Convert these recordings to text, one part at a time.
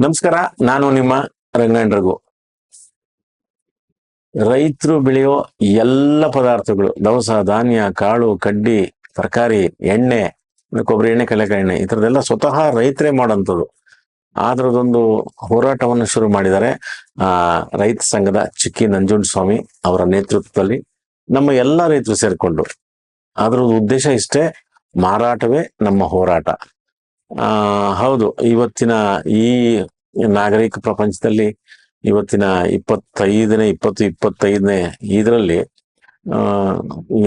ನಮಸ್ಕಾರ, ನಾನು ನಿಮ್ಮ ರಂಗಾಯಣ ರಘು. ರೈತರು ಬೆಳೆಯೋ ಎಲ್ಲ ಪದಾರ್ಥಗಳು, ದವಸ, ಧಾನ್ಯ, ಕಾಳು, ಕಡ್ಡಿ, ತರಕಾರಿ, ಎಣ್ಣೆ, ಕೊಬ್ಬರಿ ಎಣ್ಣೆ ಕಲೆಕಾಯಿ ಎಣ್ಣೆ, ಈ ಸ್ವತಃ ರೈತರೇ ಮಾಡೋಂಥದ್ದು ಆದ್ರದೊಂದು ಹೋರಾಟವನ್ನು ಶುರು ಮಾಡಿದ್ದಾರೆ, ಆ, ರೈತ ಸಂಘದ ಚಿಕ್ಕಿ ನಂಜುಂಡ ಸ್ವಾಮಿ ಅವರ ನೇತೃತ್ವದಲ್ಲಿ ನಮ್ಮ ಎಲ್ಲ ರೈತರು ಸೇರ್ಕೊಂಡು. ಅದ್ರದ್ದು ಉದ್ದೇಶ ಇಷ್ಟೇ, ಮಾರಾಟವೇ ನಮ್ಮ ಹೋರಾಟ. ಆ, ಹೌದು. ಇವತ್ತಿನ ಈ ನಾಗರಿಕ ಪ್ರಪಂಚದಲ್ಲಿ ಇವತ್ತಿನ ಇಪ್ಪತ್ತೈದನೇ, ಇಪ್ಪತ್ತು, ಇಪ್ಪತ್ತೈದನೇ ಇದರಲ್ಲಿ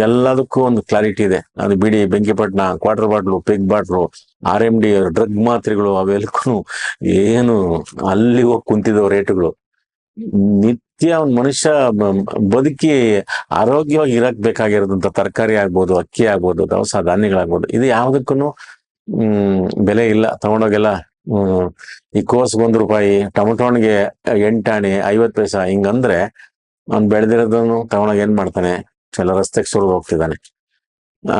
ಎಲ್ಲದಕ್ಕೂ ಒಂದು ಕ್ಲಾರಿಟಿ ಇದೆ. ಅದು ಬಿಡಿ ಬೆಂಕಿಪಟ್ಟಣ quarter bottle, pig bottle, R M D drug ಮಾತ್ರೆಗಳು ಅವೆಲ್ಲಕ್ಕೂ ಏನು ಅಲ್ಲಿ ಹೋಗಿ ಕುಂತಿದ್ದವು ರೇಟ್ಗಳು. ನಿತ್ಯ ಒಂದು ಮನುಷ್ಯ ಬದುಕಿ ಆರೋಗ್ಯವಾಗಿ ಇರಕ್ ಬೇಕಾಗಿರೋದಂತ ತರಕಾರಿ ಆಗ್ಬೋದು, ಅಕ್ಕಿ ಆಗ್ಬೋದು, ದವಸ ಧಾನ್ಯಗಳಾಗ್ಬೋದು, ಇದು ಯಾವುದಕ್ಕೂ ಹ್ಮ್, ಬೆಲೆ ಇಲ್ಲ. ತಗೊಂಡೋಗೆಲ್ಲ, ಹ್ಮ್, ಈ ಕೋಸ್ ಒಂದ್ ರೂಪಾಯಿ ಟೊಮೆಟೊ ಹಣ್ಣಿಗೆ ಎಂಟಾಣಿ ಐವತ್ ಪೈಸಾ. ಹಿಂಗಂದ್ರೆ ಅವ್ನ್ ಬೆಳೆದಿರೋದನ್ನು ತಗೊಂಡೋಗ ಏನ್ ಮಾಡ್ತಾನೆ? ಚಲ, ರಸ್ತೆಗೆ ಸುರಿದು ಹೋಗ್ತಿದ್ದಾನೆ. ಆ,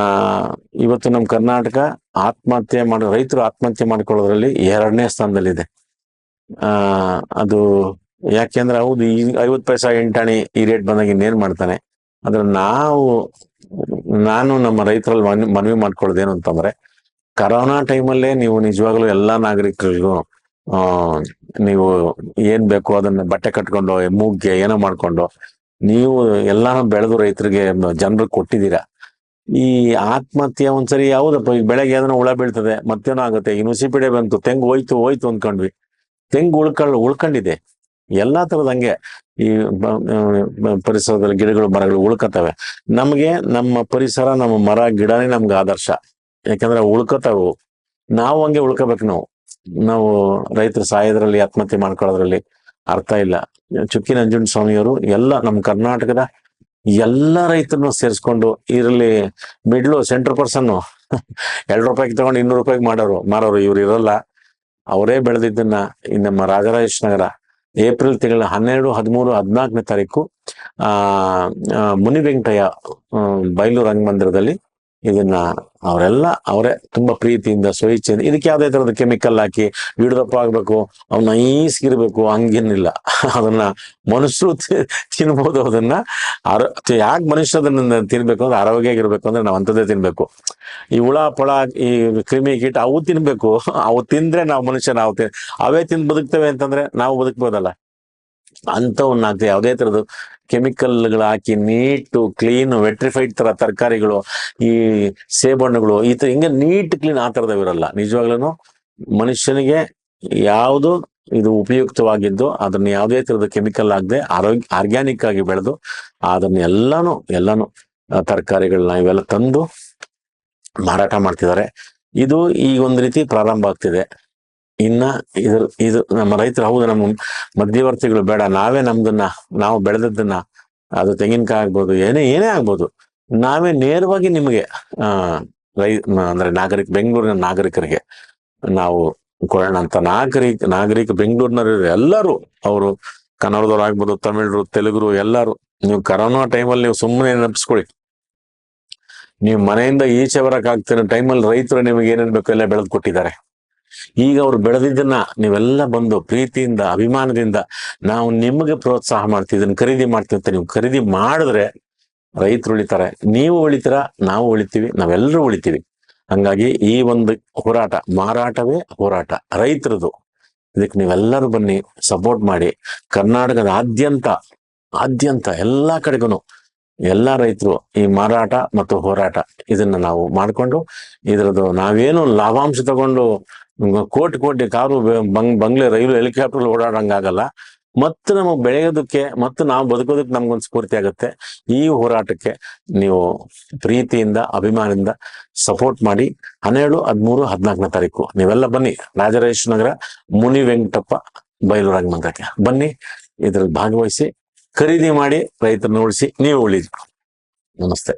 ಇವತ್ತು ನಮ್ ಕರ್ನಾಟಕ ಆತ್ಮಹತ್ಯೆ ಮಾಡೋ, ರೈತರು ಆತ್ಮಹತ್ಯೆ ಮಾಡ್ಕೊಳ್ಳೋದ್ರಲ್ಲಿ ಎರಡನೇ ಸ್ಥಾನದಲ್ಲಿದೆ. ಆ, ಅದು ಯಾಕೆಂದ್ರೆ ಹೌದು, ಈ ಐವತ್ ಪೈಸಾ ಎಂಟಾಣಿ ಈ ರೇಟ್ ಬಂದಾಗ ಇನ್ನೇನ್ ಮಾಡ್ತಾನೆ? ಆದ್ರೆ ನಾವು, ನಾನು ನಮ್ಮ ರೈತರಲ್ಲಿ ಮನವಿ ಮನವಿ ಮಾಡ್ಕೊಳ್ಳೋದೇನು ಅಂತಂದ್ರೆ ಕರೋನಾ ಟೈಮಲ್ಲೇ ನೀವು ನಿಜವಾಗ್ಲೂ ಎಲ್ಲಾ ನಾಗರಿಕರಿಗೂ, ಆ, ನೀವು ಏನ್ ಬೇಕು ಅದನ್ನ ಬಟ್ಟೆ ಕಟ್ಕೊಂಡು, ಮೂಗ್ಗೆ ಏನೋ ಮಾಡ್ಕೊಂಡು, ನೀವು ಎಲ್ಲಾನು ಬೆಳೆದು ರೈತರಿಗೆ ಜನರಿಗೆ ಕೊಟ್ಟಿದ್ದೀರಾ? ಈ ಆತ್ಮಹತ್ಯೆ ಒಂದ್ಸರಿ ಯಾವ್ದಪ್ಪ? ಈಗ ಬೆಳಗ್ಗೆ ಅದನ್ನ ಹುಳ ಬೀಳ್ತದೆ, ಮತ್ತೇನೋ ಆಗುತ್ತೆ. ಈ ನುಸಿಪಿಡೆ ಬಂತು, ತೆಂಗು ಹೋಯ್ತು ಹೋಯ್ತು ಅಂದ್ಕೊಂಡ್ವಿ ತೆಂಗು ಉಳ್ಕೊಳ್ಳ ಉಳ್ಕೊಂಡಿದೆ. ಎಲ್ಲಾ ತರದ ಹಂಗೆ ಈ ಪರಿಸರದಲ್ಲಿ ಗಿಡಗಳು, ಮರಗಳು ಉಳ್ಕತ್ತವೆ. ನಮ್ಗೆ ನಮ್ಮ ಪರಿಸರ, ನಮ್ಮ ಮರ, ಗಿಡನೇ ನಮ್ಗೆ ಆದರ್ಶ. ಯಾಕಂದ್ರೆ ಉಳ್ಕೋತಾವು. ನಾವು ಹಂಗೆ ಉಳ್ಕೋಬೇಕು ನಾವು. ನಾವು ರೈತರು ಸಾಯೋದ್ರಲ್ಲಿ, ಆತ್ಮಹತ್ಯೆ ಮಾಡ್ಕೊಳ್ಳೋದ್ರಲ್ಲಿ ಅರ್ಥ ಇಲ್ಲ. ಚುಕ್ಕಿ ನಂಜುಂಡ ಸ್ವಾಮಿಯವರು ಎಲ್ಲ ನಮ್ಮ ಕರ್ನಾಟಕದ ಎಲ್ಲ ರೈತರನ್ನು ಸೇರಿಸ್ಕೊಂಡು ಇದರಲ್ಲಿ ಮಿಡ್ಲು ಸೆಂಟ್ರ್ ಪರ್ಸನ್ ಎರಡು ರೂಪಾಯಿಗೆ ತಗೊಂಡು ಇನ್ನೂರು ರೂಪಾಯಿಗೆ ಮಾಡೋರು, ಮಾರೋರು ಇವ್ರು ಇರಲ್ಲ. ಅವರೇ ಬೆಳೆದಿದ್ದನ್ನ ಈ ನಮ್ಮ ರಾಜರಾಜೇಶ್ ನಗರ ಏಪ್ರಿಲ್ ತಿಂಗಳ ಹನ್ನೆರಡು, ಹದಿಮೂರು, ಹದಿನಾಲ್ಕನೇ ತಾರೀಕು, ಆ ಮುನಿ ವೆಂಕಟಯ್ಯ ಬಯಲು ರಂಗಮಂದಿರದಲ್ಲಿ ಇದನ್ನ ಅವರೆಲ್ಲ ಅವರೇ ತುಂಬಾ ಪ್ರೀತಿಯಿಂದ ಸ್ವಇಚ್ಛೆಯಿಂದ ಇದಕ್ಕೆ ಯಾವುದೇ ತರದ ಕೆಮಿಕಲ್ ಹಾಕಿ ಬಿಡದಪ್ಪ ಆಗ್ಬೇಕು, ಅವ್ನ ಇರಬೇಕು, ಹಂಗೇನಿಲ್ಲ. ಅದನ್ನ ಮನುಷ್ಯರು ತಿನ್ಬೋದು ಅದನ್ನ. ಆರೋ ಯಾಕೆ ಮನುಷ್ಯ ಅದನ್ನ ತಿನ್ಬೇಕು ಅಂದ್ರೆ ಆರೋಗ್ಯ ಆಗಿರ್ಬೇಕು ಅಂದ್ರೆ ನಾವು ಅಂಥದ್ದೇ ತಿನ್ಬೇಕು. ಈ ಹುಳ ಪಳ ಈ ಕ್ರಿಮಿ ಕೀಟ ಅವು ತಿನ್ಬೇಕು. ಅವು ತಿಂದ್ರೆ ನಾವು ಮನುಷ್ಯ ನಾವು ಅವೇ ತಿಂದು ಬದುಕ್ತೇವೆ ಅಂತಂದ್ರೆ ನಾವು ಬದುಕ್ಬೋದಲ್ಲ. ಅಂಥವನ್ನ ಹಾಕ್ತೀವಿ. ಯಾವುದೇ ಥರದ್ದು ಕೆಮಿಕಲ್ಗಳು ಹಾಕಿ ನೀಟು ಕ್ಲೀನ್ ವೆಟ್ರಿಫೈಡ್ ತರ ತರಕಾರಿಗಳು, ಈ ಸೇಬಣ್ಣುಗಳು, ಈ ಥರ ಹಿಂಗೆ ನೀಟ್ ಕ್ಲೀನ್ ಆ ಥರದವಿರಲ್ಲ ನಿಜವಾಗ್ಲೂ ಮನುಷ್ಯನಿಗೆ ಯಾವುದು ಇದು ಉಪಯುಕ್ತವಾಗಿದ್ದು, ಅದನ್ನ ಯಾವುದೇ ಥರದ ಕೆಮಿಕಲ್ ಆಗದೆ ಆರೋಗ್ಯ ಆರ್ಗ್ಯಾನಿಕ್ ಆಗಿ ಬೆಳೆದು ಅದನ್ನ ಎಲ್ಲಾನು ಎಲ್ಲಾನು ತರಕಾರಿಗಳನ್ನ ಇವೆಲ್ಲ ತಂದು ಮಾರಾಟ ಮಾಡ್ತಿದ್ದಾರೆ. ಇದು ಈಗ ಒಂದು ರೀತಿ ಪ್ರಾರಂಭ ಆಗ್ತಿದೆ. ಇನ್ನ ಇದ್ರ ಇದು ನಮ್ಮ ರೈತರು, ಹೌದು, ನಮ್ಮ ಮಧ್ಯವರ್ತಿಗಳು ಬೇಡ. ನಾವೇ ನಮ್ದನ್ನ, ನಾವು ಬೆಳೆದದ್ದನ್ನ, ಅದು ತೆಂಗಿನಕಾಯಿ ಆಗ್ಬೋದು, ಏನೇ ಏನೇ ಆಗ್ಬೋದು. ನಾವೇ ನೇರವಾಗಿ ನಿಮಗೆ ರೈ ಅಂದ್ರೆ ನಾಗರಿಕ, ಬೆಂಗಳೂರಿನ ನಾಗರಿಕರಿಗೆ ನಾವು ಕೊಡೋಣ ಅಂತ. ನಾಗರಿಕ ನಾಗರಿಕ ಬೆಂಗಳೂರಿನವರು ಎಲ್ಲರೂ, ಅವರು ಕನ್ನಡದವ್ರು ಆಗ್ಬೋದು, ತಮಿಳರು, ತೆಲುಗರು ಎಲ್ಲರೂ, ನೀವು ಕರೋನಾ ಟೈಮಲ್ಲಿ ನೀವು ಸುಮ್ಮನೆ ನೆನಪಿಸ್ಕೊಳ್ಳಿ. ನೀವು ಮನೆಯಿಂದ ಈಚೆ ಬರಕ್ ಆಗ್ತಿರೋ ಟೈಮಲ್ಲಿ ರೈತರು ನಿಮಗೆ ಏನೇನ್ ಬೇಕು ಎಲ್ಲ ಬೆಳೆದು ಕೊಟ್ಟಿದ್ದಾರೆ. ಈಗ ಅವ್ರು ಬೆಳೆದಿದ್ದನ್ನ ನೀವೆಲ್ಲ ಬಂದು ಪ್ರೀತಿಯಿಂದ, ಅಭಿಮಾನದಿಂದ ನಾವು ನಿಮಗೆ ಪ್ರೋತ್ಸಾಹ ಮಾಡ್ತೀವಿ, ಇದನ್ನ ಖರೀದಿ ಮಾಡ್ತೀವಿ ಅಂತ ನೀವು ಖರೀದಿ ಮಾಡಿದ್ರೆ ರೈತರು ಉಳಿತಾರೆ, ನೀವು ಉಳಿತೀರ, ನಾವು ಉಳಿತೀವಿ, ನಾವೆಲ್ಲರೂ ಉಳಿತೀವಿ. ಹಂಗಾಗಿ ಈ ಒಂದು ಹೋರಾಟ, ಮಾರಾಟವೇ ಹೋರಾಟ, ರೈತರದು. ಇದಕ್ಕೆ ನೀವೆಲ್ಲರೂ ಬನ್ನಿ ಸಪೋರ್ಟ್ ಮಾಡಿ. ಕರ್ನಾಟಕದ ಆದ್ಯಂತ ಆದ್ಯಂತ ಎಲ್ಲಾ ಕಡೆಗೂ ಎಲ್ಲ ರೈತರು ಈ ಮಾರಾಟ ಮತ್ತು ಹೋರಾಟ ಇದನ್ನ ನಾವು ಮಾಡಿಕೊಂಡು, ಇದರದ್ದು ನಾವೇನು ಲಾಭಾಂಶ ತಗೊಂಡು ಕೋಟಿ ಕೋಟಿ ಕಾರು ಬಂಗ್ಲೆ ರೈಲು ಹೆಲಿಕಾಪ್ಟರ್ ಓಡಾಡಂಗಾಗಲ್ಲ. ಮತ್ತೆ ನಮಗೆ ಬೆಳೆಯೋದಕ್ಕೆ, ಮತ್ತು ನಾವು ಬದುಕೋದಕ್ಕೆ ನಮ್ಗೊಂದು ಸ್ಫೂರ್ತಿ ಆಗುತ್ತೆ. ಈ ಹೋರಾಟಕ್ಕೆ ನೀವು ಪ್ರೀತಿಯಿಂದ, ಅಭಿಮಾನದಿಂದ ಸಪೋರ್ಟ್ ಮಾಡಿ ಹನ್ನೆರಡು, ಹದಿಮೂರು, ಹದಿನಾಲ್ಕನೇ ತಾರೀಕು. ನೀವೆಲ್ಲ ಬನ್ನಿ ರಾಜರಾಜೇಶ್ವರ ನಗರ, ಮುನಿ ವೆಂಕಟಪ್ಪ ಬಯಲು ರಂಗಮಂದಿರಕ್ಕೆ ಬನ್ನಿ, ಇದ್ರಲ್ಲಿ ಭಾಗವಹಿಸಿ, ಖರೀದಿ ಮಾಡಿ ರೈತರನ್ನ ಉಳಿಸಿ, ನೀವು ಉಳಿದು ನಮಸ್ತೆ.